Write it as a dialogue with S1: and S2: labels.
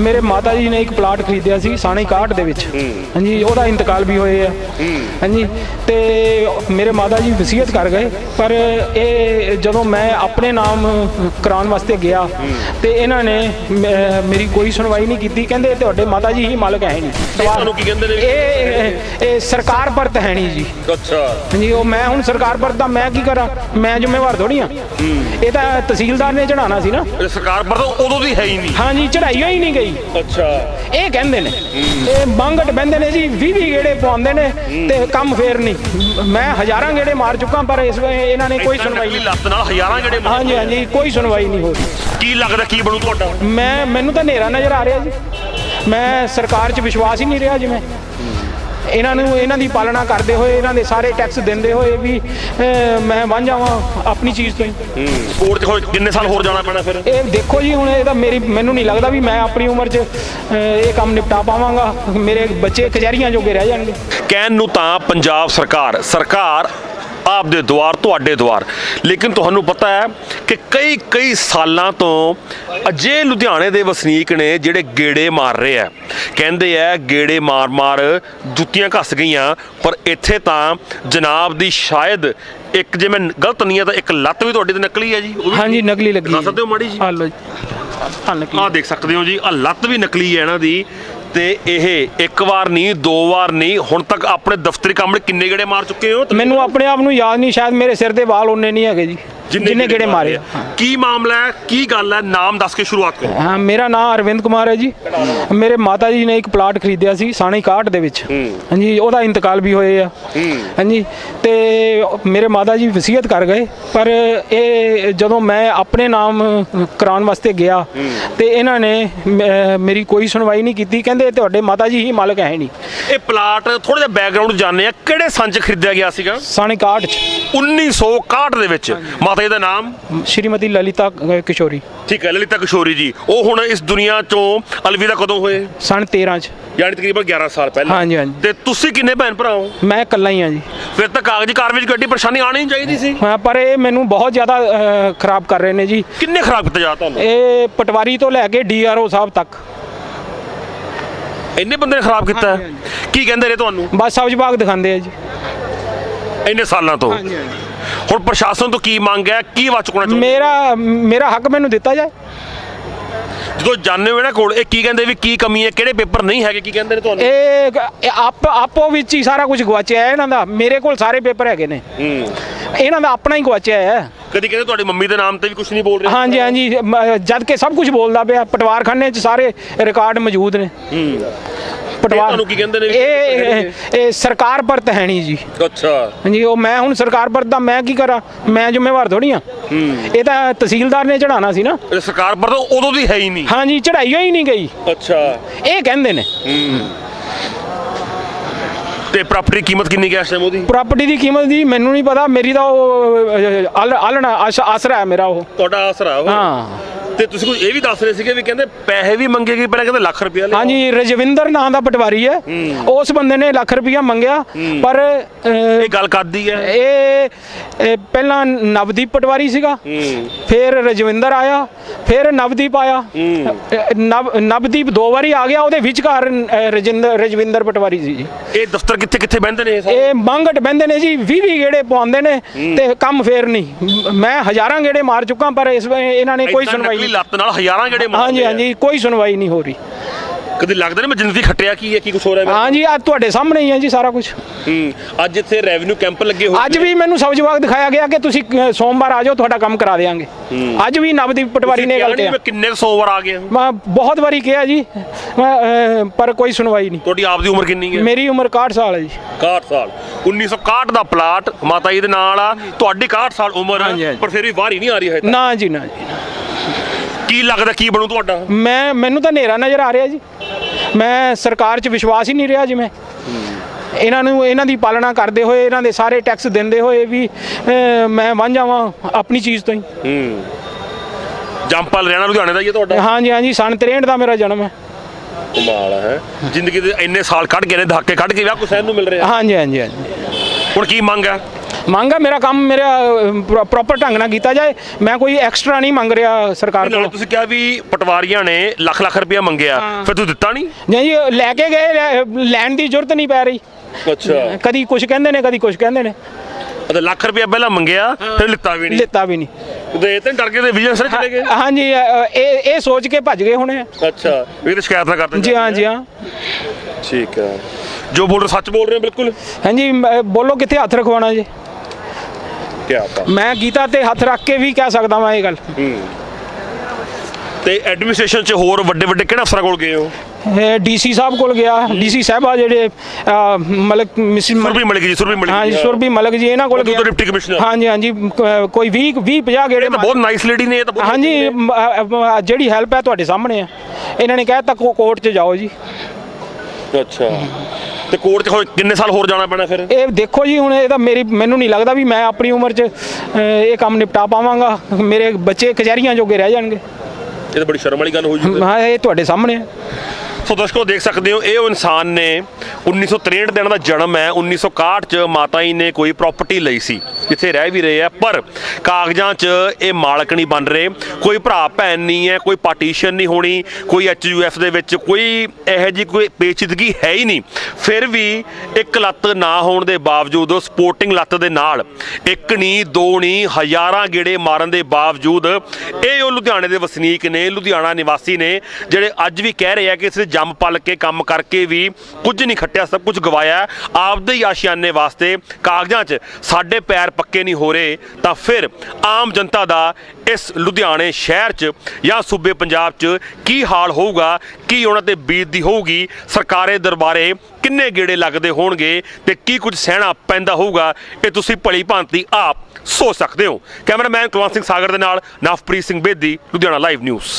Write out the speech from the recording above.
S1: ਮੇਰੇ ਮਾਤਾ ਜੀ ਨੇ ਇੱਕ ਪਲਾਟ ਖਰੀਦਿਆ ਸੀ ਸਾਣੀ ਕਾਟ ਦੇ ਵਿੱਚ। ਹਾਂਜੀ ਉਹਦਾ ਇੰਤਕਾਲ ਵੀ ਹੋਏ ਆ। ਹਾਂਜੀ ਤੇ ਮੇਰੇ ਮਾਤਾ ਜੀ ਵਸੀਅਤ ਕਰ ਗਏ ਪਰ ਇਹ ਜਦੋਂ ਮੈਂ ਆਪਣੇ ਨਾਮ ਕਰਾਉਣ ਵਾਸਤੇ ਗਿਆ ਤੇ ਇਹਨਾਂ ਨੇ ਮੇਰੀ ਕੋਈ ਸੁਣਵਾਈ ਨਹੀਂ ਕੀਤੀ। ਕਹਿੰਦੇ ਤੁਹਾਡੇ ਮਾਤਾ ਜੀ ਹੀ ਮਾਲਕ ਹੈ ਨਹੀਂ।
S2: ਤੁਹਾਨੂੰ ਕੀ ਕਹਿੰਦੇ ਨੇ?
S1: ਇਹ ਇਹ ਸਰਕਾਰ ਪਰਤ ਹੈ ਨਹੀਂ ਜੀ।
S2: ਅੱਛਾ।
S1: ਹਾਂਜੀ ਉਹ ਮੈਂ ਹੁਣ ਸਰਕਾਰ ਪਰਤ ਦਾ ਮੈਂ ਕੀ ਕਰਾਂ? ਮੈਂ ਜ਼ਿੰਮੇਵਾਰ ਥੋੜੀ ਆ ਇਹ ਤਾਂ ਤਹਿਸੀਲਦਾਰ ਨੇ ਚੜਾਉਣਾ ਸੀ ਨਾ।
S2: ਸਰਕਾਰ ਪਰ ਤਾਂ ਉਦੋਂ ਦੀ ਹੈ ਹੀ ਨਹੀਂ।
S1: ਹਾਂਜੀ ਚੜਾਈ ਹੋਈ ਨਹੀਂ ਗਈ
S2: ਅੱਛਾ।
S1: ਇਹ ਕਹਿੰਦੇ ਨੇ। ਇਹ ਮੰਗਟ ਬੰਦੇ ਨੇ ਜੀ 20 20 ਗੇੜੇ ਪਵਾਉਂਦੇ ਨੇ ਤੇ ਕੰਮ ਫੇਰ ਨਹੀਂ। ਮੈਂ ਹਜ਼ਾਰਾਂ ਗੇੜੇ ਮਾਰ ਚੁੱਕਾ ਪਰ ਇਸ ਵੇ ਇਹਨਾਂ ਨੇ ਕੋਈ ਸੁਣਵਾਈ ਨਹੀਂ
S2: ਲੱਤ ਨਾਲ ਹਜ਼ਾਰਾਂ ਜਿਹੜੇ ਮਾਰੇ।
S1: ਹਾਂਜੀ ਹਾਂਜੀ ਕੋਈ ਸੁਣਵਾਈ ਨਹੀਂ ਹੋ ਰਹੀ।
S2: ਕੀ ਲੱਗਦਾ ਕੀ ਬਣੂ ਤੁਹਾਡਾ
S1: ਮੈਂ ਮੈਨੂੰ ਤਾਂ ਹਨੇਰਾ ਨਜ਼ਰ ਆ ਰਿਹਾ ਜੀ। ਮੈਂ ਸਰਕਾਰ 'ਚ ਵਿਸ਼ਵਾਸ ਹੀ ਨਹੀਂ ਰਿਹਾ ਜਿਵੇਂ। ਇਹਨਾਂ ਨੂੰ ਇਹਨਾਂ ਦੀ ਪਾਲਣਾ ਕਰਦੇ ਹੋਏ ਇਹਨਾਂ ਦੇ ਸਾਰੇ ਟੈਕਸ ਦਿੰਦੇ ਹੋਏ ਵੀ ਮੈਂ ਵਾਂ ਜਾਵਾਂ ਆਪਣੀ ਚੀਜ਼ ਤੋਂ ਹੀ।
S2: ਕੋਰਟ 'ਚ ਹੋਰ ਕਿੰਨੇ ਸਾਲ ਹੋਰ ਜਾਣਾ ਪੈਣਾ ਫਿਰ?
S1: ਇਹ ਦੇਖੋ ਜੀ ਹੁਣ ਇਹ ਤਾਂ ਮੇਰੀ ਮੈਨੂੰ ਨਹੀਂ ਲੱਗਦਾ ਵੀ ਮੈਂ ਆਪਣੀ ਉਮਰ 'ਚ ਇਹ ਕੰਮ ਨਿਪਟਾ ਪਾਵਾਂਗਾ। ਮੇਰੇ ਬੱਚੇ ਕਚਹਿਰੀਆਂ ਜੋਗੇ ਰਹਿ ਜਾਣਗੇ।
S2: ਕਹਿਣ ਨੂੰ ਤਾਂ ਪੰਜਾਬ ਸਰਕਾਰ ਸਰਕਾਰ ਆਪ ਦੇ ਦੁਆਰ ਤੁਹਾਡੇ ਦੁਆਰ ਲੇਕਿਨ ਤੁਹਾਨੂੰ ਪਤਾ ਹੈ ਕਿ ਕਈ ਕਈ ਸਾਲਾਂ ਤੋਂ ਅਜੇ ਲੁਧਿਆਣੇ ਦੇ ਵਸਨੀਕ ਨੇ ਜਿਹੜੇ ਗੇੜੇ ਮਾਰ ਰਹੇ ਆ ਕਹਿੰਦੇ ਆ ਗੇੜੇ ਮਾਰ-ਮਾਰ ਜੁੱਤੀਆਂ ਘਸ ਗਈਆਂ ਪਰ ਇੱਥੇ ਤਾਂ ਜਨਾਬ ਦੀ ਸ਼ਾਇਦ ਇੱਕ ਜੇ ਮੈਂ ਗਲਤ ਨਹੀਂ ਹੈ ਤਾਂ ਇੱਕ ਲੱਤ ਵੀ ਤੁਹਾਡੀ ਤੇ ਨਕਲੀ ਹੈ ਜੀ?
S1: ਹਾਂਜੀ ਨਕਲੀ ਲੱਗੀ
S2: ਦਿਖਾ ਸਕਦੇ ਹੋ ਮਾੜੀ ਜੀ?
S1: ਆ ਲਓ ਜੀ। ਆ
S2: ਦੇਖ ਸਕਦੇ ਹੋ ਜੀ ਆਹ ਲੱਤ ਵੀ ਨਕਲੀ ਹੈ ਇਹਨਾਂ ਦੀ। ਤੇ ਇਹ ਇੱਕ ਵਾਰ ਨਹੀਂ, ਦੋ ਵਾਰ ਨਹੀਂ, ਹੁਣ ਤੱਕ ਆਪਣੇ ਦਫ਼ਤਰੀ ਕੰਮ ਕਿੰਨੇ ਗੇੜੇ ਮਾਰ ਚੁੱਕੇ ਹੋ?
S1: ਮੈਨੂੰ ਆਪਣੇ ਆਪ ਨੂੰ ਯਾਦ ਨਹੀਂ, ਸ਼ਾਇਦ ਮੇਰੇ ਸਿਰ ਦੇ ਵਾਲ ਉਹਨੇ ਨਹੀਂ ਹੈਗੇ ਜੀ। ਜਿੰਨੇ ਗੇੜੇ ਮਾਰੇ।
S2: ਕੀ ਮਾਮਲਾ ਹੈ? ਕੀ ਗੱਲ ਹੈ? ਨਾਮ ਦੱਸ ਕੇ ਸ਼ੁਰੂਆਤ ਕਰੋ।
S1: ਹਾਂ ਮੇਰਾ ਨਾਮ ਅਰਵਿੰਦ ਕੁਮਾਰ ਹੈ ਜੀ। ਮੇਰੇ ਮਾਤਾ ਜੀ ਨੇ ਇੱਕ ਪਲਾਟ ਖਰੀਦਿਆ ਸੀ ਸਾਣੀ ਕਾਟ ਦੇ ਵਿੱਚ। ਹਾਂਜੀ ਉਹਦਾ ਇੰਤਕਾਲ ਵੀ ਹੋਏ ਆ। ਹਾਂਜੀ ਤੇ ਮੇਰੇ ਮਾਤਾ ਜੀ ਵਸੀਅਤ ਕਰ ਗਏ ਪਰ ਇਹ ਜਦੋਂ ਮੈਂ ਆਪਣੇ ਨਾਮ ਕਰਾਉਣ ਵਾਸਤੇ ਗਿਆ ਤੇ ਇਹਨਾਂ ਨੇ ਮੇਰੀ ਕੋਈ ਸੁਣਵਾਈ ਨਹੀਂ ਕੀਤੀ। ਕਹਿੰਦੇ ਤੁਹਾਡੇ ਮਾਤਾ ਜੀ ਹੀ ਮਾਲਕ ਹੈ ਨਹੀਂ।
S2: ਇਹ ਪਲਾਟ ਥੋੜਾ ਜਿਹਾ ਬੈਕਗ੍ਰਾਉਂਡ ਜਾਣਦੇ ਆ। ਕਿਹੜੇ ਸੰਨ 'ਚ ਖਰੀਦਿਆ ਗਿਆ ਸੀਗਾ?
S1: ਸਾਣੀ ਕਾਟ ਚ।
S2: 1961 ਦੇ ਵਿੱਚ। ਮਾਤਾ ਜੀ ਦਾ ਨਾਮ?
S1: ਸ਼੍ਰੀਮਤੀ ਲਲਿਤਾ ਕਿਸ਼ੋਰੀ।
S2: ਠੀਕ ਹੈ ਲਲਿਤਾ ਕਿਸ਼ੋਰੀ ਜੀ। ਉਹ ਹੁਣ ਇਸ ਦੁਨੀਆ ਚੋਂ ਅਲਵਿਦਾ ਕਦੋਂ ਹੋਏ?
S1: ਸਨ 13 ਚ।
S2: ਯਾਨੀ ਤਕਰੀਬਨ 11 ਸਾਲ ਪਹਿਲਾਂ।
S1: ਹਾਂਜੀ, ਹਾਂਜੀ।
S2: ਤੇ ਤੁਸੀਂ ਕਿੰਨੇ ਭੈਣ ਭਰਾ ਹੋ?
S1: ਮੈਂ ਇਕੱਲਾ ਹੀ ਹਾਂ ਜੀ।
S2: ਫਿਰ ਤਾਂ ਕਾਗਜ਼ੀ ਕਾਰਵਾਈ 'ਚ ਗੱਡੀ ਪਰੇਸ਼ਾਨੀ ਆਣੀ ਚਾਹੀਦੀ ਸੀ।
S1: ਹਾਂ ਪਰ ਇਹ ਮੈਨੂੰ ਬਹੁਤ ਜ਼ਿਆਦਾ ਖਰਾਬ ਕਰ ਰਹੇ ਨੇ ਜੀ।
S2: ਕਿੰਨੇ ਖਰਾਬ ਕੀਤਾ ਜਾ ਤੁਹਾਨੂੰ?
S1: ਇਹ ਪਟਵਾਰੀ ਤੋਂ ਲੈ ਕੇ ਡੀਆਰਓ ਸਾਹਿਬ ਤੱਕ।
S2: ਇੰਨੇ ਬੰਦੇ ਨੇ ਖਰਾਬ ਕੀਤਾ? ਕੀ ਕਹਿੰਦੇ ਨੇ ਤੁਹਾਨੂੰ?
S1: ਬਸ ਸਬਜ਼ ਬਾਗ ਦਿਖਾਉਂਦੇ ਆ ਜੀ।
S2: ਇੰਨੇ ਸਾਲਾਂ ਤੋਂ। ਹੁਣ ਪ੍ਰਸ਼ਾਸਨ ਤੋਂ ਕੀ ਮੰਗ ਹੈ? ਕੀ ਚੁੱਕਣਾ ਚਾਹੁੰਦੇ
S1: ਮੇਰਾ ਮੇਰਾ ਹੱਕ ਮੈਨੂੰ ਦਿੱਤਾ ਜਾਏ।
S2: ਜਦੋਂ ਜਾਣਦੇ ਹੋ ਨਾ ਕੋਲ ਇਹ ਕੀ ਕਹਿੰਦੇ ਵੀ ਕੀ ਕਮੀ ਹੈ? ਕਿਹੜੇ ਪੇਪਰ ਨਹੀਂ ਹੈਗੇ? ਕੀ ਕਹਿੰਦੇ ਨੇ ਤੁਹਾਨੂੰ?
S1: ਇਹ ਇਹ ਆਪ ਆਪੋ ਵਿੱਚ ਹੀ ਸਾਰਾ ਕੁਝ ਗਵਾਚਿਆ ਹੈ ਇਹਨਾਂ ਦਾ। ਮੇਰੇ ਕੋਲ ਸਾਰੇ ਪੇਪਰ ਹੈਗੇ ਨੇ।
S2: ਹੂੰ।
S1: ਇਹਨਾਂ ਦਾ ਆਪਣਾ ਹੀ ਗਵਾਚਿਆ ਹੈ।
S2: ਕਦੀ ਕਹਿੰਦੇ ਤੁਹਾਡੀ ਮੰਮੀ ਦੇ ਨਾਮ ਤੇ ਵੀ ਕੁਝ ਨਹੀਂ ਬੋਲ ਰਹੇ?
S1: ਹਾਂਜੀ ਹਾਂਜੀ। ਮ- ਜਦ ਕਿ ਸਭ ਕੁਝ ਬੋਲਦਾ ਪਿਆ। ਪਟਵਾਰਖਾਨੇ 'ਚ ਸਾਰੇ ਰਿਕਾਰਡ ਮੌਜੂਦ ਨੇ।
S2: ਹੂੰ।
S1: ਪਟਵਾਰ
S2: ਤੁਹਾਨੂੰ ਕੀ ਕਹਿੰਦੇ ਨੇ? ਵੀ
S1: ਇਹ ਇਹ- ਇਹ ਸਰਕਾਰ ਪਰਤ ਹੈ ਨਹੀਂ ਜੀ।
S2: ਅੱਛਾ।
S1: ਹਾਂਜੀ ਉਹ ਮੈਂ ਹੁਣ ਸਰਕਾਰ ਪਰਤ ਦਾ ਮੈਂ ਕੀ ਕਰਾਂ? ਮੈਂ ਜ਼ਿੰਮੇਵਾਰ ਥੋੜੀ ਆ ਇਹ ਤਾਂ ਤਹਿਸੀਲਦਾਰ ਨੇ ਚੜਾਉਣਾ ਸੀ ਨਾ।
S2: ਇਹ ਸਰਕਾਰ ਪਰ ਤਾਂ ਉਦੋਂ ਦੀ ਹੈ ਹੀ ਨਹੀਂ।
S1: ਹਾਂਜੀ ਚੜਾਈ ਹੋਈ ਨਹੀਂ ਗਈ।
S2: ਅੱਛਾ।
S1: ਇਹ ਕਹਿੰਦੇ ਨੇ।
S2: ਤੇ ਪ੍ਰਾਪਰਟੀ ਕੀਮਤ ਕਿੰਨੀ ਹੈ ਇਸ ਟਾਈਮ ਉਹਦੀ?
S1: ਪ੍ਰਾਪਰਟੀ ਦੀ ਕੀਮਤ ਦੀ ਮੈਨੂੰ ਨਹੀਂ ਪਤਾ। ਮੇਰੀ ਤਾਂ ਉਹ ਅਹ, ਆਲ- ਆਲਣਾ ਆਸ- ਆਸਰਾ ਹੈ ਮੇਰਾ ਉਹ।
S2: ਤੁਹਾਡਾ ਆਸਰਾ ਉਹ?
S1: ਹਾਂ।
S2: ਤੇ ਤੁਸੀਂ ਕੁਝ ਇਹ ਵੀ ਦੱਸ ਰਹੇ ਸੀਗੇ ਵੀ ਕਹਿੰਦੇ ਪੈਸੇ ਵੀ ਮੰਗੇ ਗਏ ਪਹਿਲਾਂ ਕਹਿੰਦੇ ਲੱਖ ਰੁਪਇਆ ਲਿਆ
S1: ਹਾਂਜੀ ਰਜਵਿੰਦਰ ਨਾਂ ਦਾ ਪਟਵਾਰੀ ਹੈ। ਉਸ ਬੰਦੇ ਨੇ ਲੱਖ ਰੁਪਇਆ ਮੰਗਿਆ ਪਰ ਅਹ,
S2: ਇਹ ਗੱਲ ਕਰਦੀ ਹੈ।
S1: ਇਹ ਇਹ ਪਹਿਲਾਂ ਨਵਦੀਪ ਪਟਵਾਰੀ ਸੀਗਾ। ਫਿਰ ਰਜਵਿੰਦਰ ਆਇਆ ਫਿਰ ਨਵਦੀਪ ਆਇਆ। ਅਹ, ਨਵ ਨਵਦੀਪ ਦੋ ਵਾਰੀ ਆ ਗਿਆ ਉਹਦੇ ਵਿਚਕਾਰ ਅਹ, ਰਜਿੰਦਰ ਰਜਵਿੰਦਰ ਪਟਵਾਰੀ ਸੀ ਜੀ।
S2: ਇਹ ਦਫ਼ਤਰ ਕਿੱਥੇ ਕਿੱਥੇ ਬਹਿੰਦੇ ਨੇ ਇਹ ਸਾਰੇ?
S1: ਇਹ ਮੰਗਟ ਬੰਦੇ ਨੇ ਜੀ 20 20 ਗੇੜੇ ਪਵਾਉਂਦੇ ਨੇ ਤੇ ਕੰਮ ਫੇਰ ਨਹੀਂ। ਮੈਂ ਹਜ਼ਾਰਾਂ ਗੇੜੇ ਮਾਰ ਚੁੱਕਾ ਪਰ ਇਸ ਵੇ ਇਹਨਾਂ ਨੇ ਕੋਈ
S2: ਏਦਾਂ
S1: ਸੁਣਵਾਈ
S2: ਨਕਲੀ ਲੱਤ ਨਾਲ ਹਜ਼ਾਰਾਂ ਜਿਹੜੇ
S1: ਹਾਂਜੀ। ਹਾਂਜੀ ਕੋਈ ਸੁਣਵਾਈ ਨਹੀਂ ਹੋ ਰਹੀ।
S2: ਕਦੇ ਲੱਗਦਾ ਨਹੀਂ ਮੈਂ ਜ਼ਿੰਦਗੀ ਖੱਟਿਆ ਕੀ ਹੈ ਕੀ ਕੁਝ ਹੋ ਰਿਹਾ
S1: ਹਾਂਜੀ ਅੱਜ ਤੁਹਾਡੇ ਸਾਹਮਣੇ ਹੀ ਹੈ ਜੀ ਸਾਰਾ ਕੁਝ
S2: ਹੂੰ ਅੱਜ ਇੱਥੇ ਰੈਵਨਿਊ ਕੈਂਪ ਲੱਗੇ ਹੋਏ
S1: ਅੱਜ ਵੀ ਮੈਨੂੰ ਸਬਜ਼ ਬਾਗ ਦਿਖਾਇਆ ਗਿਆ ਕਿ ਤੁਸੀਂ ਅ, ਸੋਮਵਾਰ ਆ ਜਾਓ ਤੁਹਾਡਾ ਕੰਮ ਕਰਾ ਦੇਵਾਂਗੇ ਅੱਜ ਵੀ ਨਵਦੀਪ ਪਟਵਾਰੀ ਨੇ ਗੱਲ ਕਿਹਾ
S2: ਕਿੰਨੇ ਸੌ ਵਾਰ ਆ ਗਿਆ
S1: ਮੈਂ ਬਹੁਤ ਵਾਰੀ ਕਿਹਾ ਜੀ ਮੈਂ, ਅ, ਪਰ ਕੋਈ ਸੁਣਵਾਈ ਨਹੀਂ।
S2: ਤੁਹਾਡੀ ਆਪ ਦੀ ਉਮਰ ਕਿੰਨੀ ਹੈ?
S1: ਮੇਰੀ ਉਮਰ 61 ਸਾਲ ਹੈ ਜੀ।
S2: 61 ਸਾਲ। 1961 ਦਾ ਪਲਾਟ ਮਾਤਾ ਜੀ ਦੇ ਨਾਲ ਆ। ਤੁਹਾਡੀ 61 ਸਾਲ ਉਮਰ
S1: ਹਾਂਜੀ,
S2: ਹੈ
S1: ਹਾਂਜੀ।
S2: ਪਰ ਫਿਰ ਵੀ ਵਾਰੀ ਨਹੀਂ ਆ ਰਹੀ ਹੈ
S1: ਨਾ ਜੀ ਨਾ ਜੀ
S2: ਕੀ ਲੱਗਦਾ ਕੀ ਬਣੂ ਤੁਹਾਡਾ?
S1: ਮੈਂ ਮੈਨੂੰ ਤਾਂ ਹਨੇਰਾ ਨਜ਼ਰ ਆ ਰਿਹਾ ਜੀ। ਮੈਂ ਸਰਕਾਰ 'ਚ ਵਿਸ਼ਵਾਸ ਹੀ ਨਹੀਂ ਰਿਹਾ ਜਿਵੇਂ ਇਹਨਾਂ ਨੂੰ ਇਹਨਾਂ ਦੀ ਪਾਲਣਾ ਕਰਦੇ ਹੋਏ ਇਹਨਾਂ ਦੇ ਸਾਰੇ ਟੈਕਸ ਦਿੰਦੇ ਹੋਏ ਵੀ ਅ, ਮੈਂ ਵਾਂ ਜਾਵਾਂ ਆਪਣੀ ਚੀਜ਼ ਤੋਂ ਹੀ।
S2: ਹੂੰ। ਜੰਪਲ ਰਹਿਣਾ ਲੁਧਿਆਣੇ ਦਾ ਹੀ ਹੈ ਤੁਹਾਡਾ?
S1: ਹਾਂਜੀ ਹਾਂਜੀ ਸਨ 63 ਦਾ ਮੇਰਾ ਜਨਮ ਹੈ।
S2: ਕਮਾਲ ਹੈ। ਜ਼ਿੰਦਗੀ ਦੇ ਇੰਨੇ ਸਾਲ ਕੱਢ ਕੇ ਨੇ ਧੱਕੇ ਕੱਢ ਕੇ ਵਿਆਹ ਕੋ ਸਹਿਣ ਨੂੰ ਮਿਲ ਰਿਹਾ।
S1: ਹਾਂਜੀ ਹਾਂਜੀ ਹਾਂਜੀ।
S2: ਹੁਣ ਕੀ ਮੰਗ ਹੈ?
S1: ਮੰਗ ਹੈ ਮੇਰਾ ਕੰਮ ਮੇਰਾ ਪ੍ਰੋਪਰ ਢੰਗ ਨਾਲ ਕੀਤਾ ਜਾਏ। ਮੈਂ ਕੋਈ ਐਕਸਟਰਾ ਨਹੀਂ ਮੰਗ ਰਿਹਾ ਸਰਕਾਰ ਕੋਲੋਂ।
S2: ਤੁਸੀਂ ਕਿਹਾ ਵੀ ਪਟਵਾਰੀਆਂ ਨੇ ਲੱਖ ਲੱਖ ਰੁਪਇਆ ਮੰਗਿਆ। ਫਿਰ ਤੂੰ ਦਿੱਤਾ ਨਹੀਂ?
S1: ਨਹੀਂ ਲੈ ਕੇ ਗਏ ਲੈਣ ਦੀ ਜ਼ਰੂਰਤ ਨਹੀਂ ਪੈ ਰਹੀ।
S2: ਅੱਛਾ।
S1: ਕਦੀ ਕੁਝ ਕਹਿੰਦੇ ਨੇ ਕਦੀ ਕੁਝ ਕਹਿੰਦੇ ਨੇ।
S2: ਅਤੇ ਲੱਖ ਰੁਪਇਆ ਪਹਿਲਾਂ ਮੰਗਿਆ ਫਿਰ ਲਿੱਤਾ ਵੀ ਨਹੀਂ।
S1: ਲਿੱਤਾ ਵੀ ਨਹੀਂ।
S2: ਤੇ ਤੇ ਡਰ ਕੇ ਤੇ ਵਿਜੀਲੈਂਸ ਚਲੇ ਗਏ।
S1: ਹਾਂਜੀ ਇਹ ਇਹ ਸੋਚ ਕੇ ਭੱਜ ਗਏ ਹੋਣੇ
S2: ਅੱਛਾ ਵੀ ਤੇ ਸ਼ਿਕਾਇਤ ਨਾ ਕਰਦੇ
S1: ਜੀ ਹਾਂ ਜੀ ਹਾਂ।
S2: ਠੀਕ ਹੈ। ਜੋ ਬੋਲ ਰਹੇ ਸੱਚ ਬੋਲ ਰਹੇ ਹੋ ਬਿਲਕੁਲ।
S1: ਹਾਂਜੀ ਮ- ਬੋਲੋ ਕਿੱਥੇ ਹੱਥ ਰਖਵਾਉਣਾ ਜੀ?
S2: ਕੀ ਬਾਤ।
S1: ਮੈਂ ਗੀਤਾ ਤੇ ਹੱਥ ਰੱਖ ਕੇ ਵੀ ਕਹਿ ਸਕਦਾ ਮੈਂ ਇਹ ਗੱਲ।
S2: ਤੇ ਐਡਮਿਨਿਸਟ੍ਰੇਸ਼ਨ ਚ ਹੋਰ ਵੱਡੇ ਵੱਡੇ ਕਿਹੜਾ ਅਫਸਰਾਂ ਕੋਲ ਗਏ ਹੋ?
S1: ਡੀਸੀ ਸਾਹਿਬ ਕੋਲ ਗਿਆ। ਡੀਸੀ ਸਾਹਿਬਾ ਜਿਹੜੇ ਅ, ਮਲਕ ਮਿਸ
S2: ਸੁਰਭੀ ਮਲਿਕ ਜੀ ਸੁਰਭੀ ਮਲਿਕ
S1: ਹਾਂਜੀ। ਸੁਰਭੀ ਮਲਕ ਜੀ ਇਹਨਾਂ ਕੋਲ ਗਿਆ।
S2: ਤਾਂ ਡਿਪਟੀ ਕਮਿਸ਼ਨਰ।
S1: ਹਾਂਜੀ ਹਾਂਜੀ ਕ- ਕੋਈ 20 20 50 ਗੇੜੇ
S2: ਇਹ ਤਾਂ ਬਹੁਤ ਨਾਈਸ ਲੇਡੀ ਨੇ ਇਹ ਤਾਂ ਬਹੁਤ
S1: ਹਾਂਜੀ ਮ- ਅ, ਅ, ਜਿਹੜੀ ਹੈਲਪ ਹੈ ਤੁਹਾਡੇ ਸਾਹਮਣੇ ਆ। ਇਹਨਾਂ ਨੇ ਕਹਿਤਾ ਕੋਰਟ 'ਚ ਜਾਓ ਜੀ।
S2: ਅੱਛਾ। ਤੇ ਕੋਰਟ ਚ ਹੋਰ ਕਿੰਨੇ ਸਾਲ ਹੋਰ ਜਾਣਾ ਪੈਣਾ ਫਿਰ?
S1: ਇਹ ਦੇਖੋ ਜੀ ਹੁਣ ਇਹ ਤਾਂ ਮੇਰੀ ਮੈਨੂੰ ਨਹੀਂ ਲੱਗਦਾ ਵੀ ਮੈਂ ਆਪਣੀ ਉਮਰ 'ਚ ਇਹ ਕੰਮ ਨਿਪਟਾ ਪਾਵਾਂਗਾ। ਮੇਰੇ ਬੱਚੇ ਕਚਹਿਰੀਆਂ ਜੋਗੇ ਰਹਿ ਜਾਣਗੇ।
S2: ਇਹ ਤਾਂ ਬੜੀ ਸ਼ਰਮ ਵਾਲੀ ਗੱਲ ਹੋਈ ਜੀ।
S1: ਹਾਂ ਇਹ ਤੁਹਾਡੇ ਸਾਹਮਣੇ ਹੈ
S2: ਸੋ ਦਰਸ਼ਕੋ, ਦੇਖ ਸਕਦੇ ਹੋ, ਇਹ ਉਹ ਇਨਸਾਨ ਨੇ 1963 ਦੇ ਇਹਨਾਂ ਦਾ ਜਨਮ ਹੈ 1961 ਚ ਮਾਤਾ ਜੀ ਨੇ ਕੋਈ ਪ੍ਰਾਪਰਟੀ ਲਈ ਸੀ, ਜਿੱਥੇ ਰਹਿ ਵੀ ਰਹੇ ਆ, ਪਰ ਕਾਗਜ਼ਾਂ 'ਚ ਇਹ ਮਾਲਕ ਨਹੀਂ ਬਣ ਰਹੇ, ਕੋਈ ਭਰਾ, ਭੈਣ ਨਹੀਂ ਹੈ, ਕੋਈ ਪਾਰਟੀਸ਼ਨ ਨਹੀਂ ਹੋਣੀ, ਕੋਈ ਐਚਯੂਐਫ ਦੇ ਵਿੱਚ ਕੋਈ ਇਹੋ ਜੀ ਕੋਈ ਪੇਚੀਦਗੀ ਹੈ ਹੀ ਨਹੀਂ। ਫਿਰ ਵੀ ਇੱਕ ਲੱਤ ਨਾ ਹੋਣ ਦੇ ਬਾਵਜੂਦ ਸਪੋਰਟਿੰਗ ਲੱਤ ਦੇ ਨਾਲ ਇੱਕ ਨਹੀਂ ਦੋ ਨਹੀਂ ਹਜ਼ਾਰਾਂ ਗੇੜੇ ਮਾਰਨ ਦੇ ਬਾਵਜੂਦ, ਇਹ ਉਹ ਲੁਧਿਆਣੇ ਦੇ ਵਸਨੀਕ ਨੇ, ਲੁਧਿਆਣਾ ਨਿਵਾਸੀ ਨੇ, ਜਿਹੜੇ ਅੱਜ ਵੀ ਕਹਿ ਰਹੇ ਆ ਕਿ ਇਸ ਜੰਮ ਪਲ ਕੇ ਕੰਮ ਕਰਕੇ ਵੀ ਕੁਝ ਨਹੀਂ ਖੱਟਿਆ, ਸਭ ਕੁਝ ਗਵਾਇਆ ਆਪਦੇ ਹੀ ਆਸ਼ਿਆਨੇ ਵਾਸਤੇ ਕਾਗਜ਼ਾਂ 'ਚ ਸਾਡੇ ਪੈਰ ਪੱਕੇ ਨਹੀਂ ਹੋ ਰਹੇ, ਤਾਂ ਫਿਰ ਆਮ ਜਨਤਾ ਦਾ ਇਸ ਲੁਧਿਆਣੇ ਸ਼ਹਿਰ 'ਚ ਜਾਂ ਸੂਬੇ ਪੰਜਾਬ 'ਚ ਕੀ ਹਾਲ ਹੋਊਗਾ, ਕੀ ਉਹਨਾਂ ਤੇ ਬੀਤਦੀ ਹੋਊਗੀ, ਸਰਕਾਰੇ ਦਰਬਾਰੇ ਕਿੰਨੇ ਗੇੜੇ ਲੱਗਦੇ ਹੋਣਗੇ ਤੇ ਕੀ ਕੁਝ ਸਹਿਣਾ ਪੈਂਦਾ ਹੋਊਗਾ, ਇਹ ਤੁਸੀਂ ਭਲੀ ਭਾਂਤੀ ਆਪ ਸੋਚ ਸਕਦੇ ਹੋ। ਕੈਮਰਾਮੈਨ ਕੁਲਵੰਤ ਸਿੰਘ ਸਾਗਰ ਦੇ ਨਾਲ ਨਵਪ੍ਰੀਤ ਸਿੰਘ ਬੇਦੀ, ਲੁਧਿਆਣਾ ਲਾਈਵ ਨਿਊਜ਼।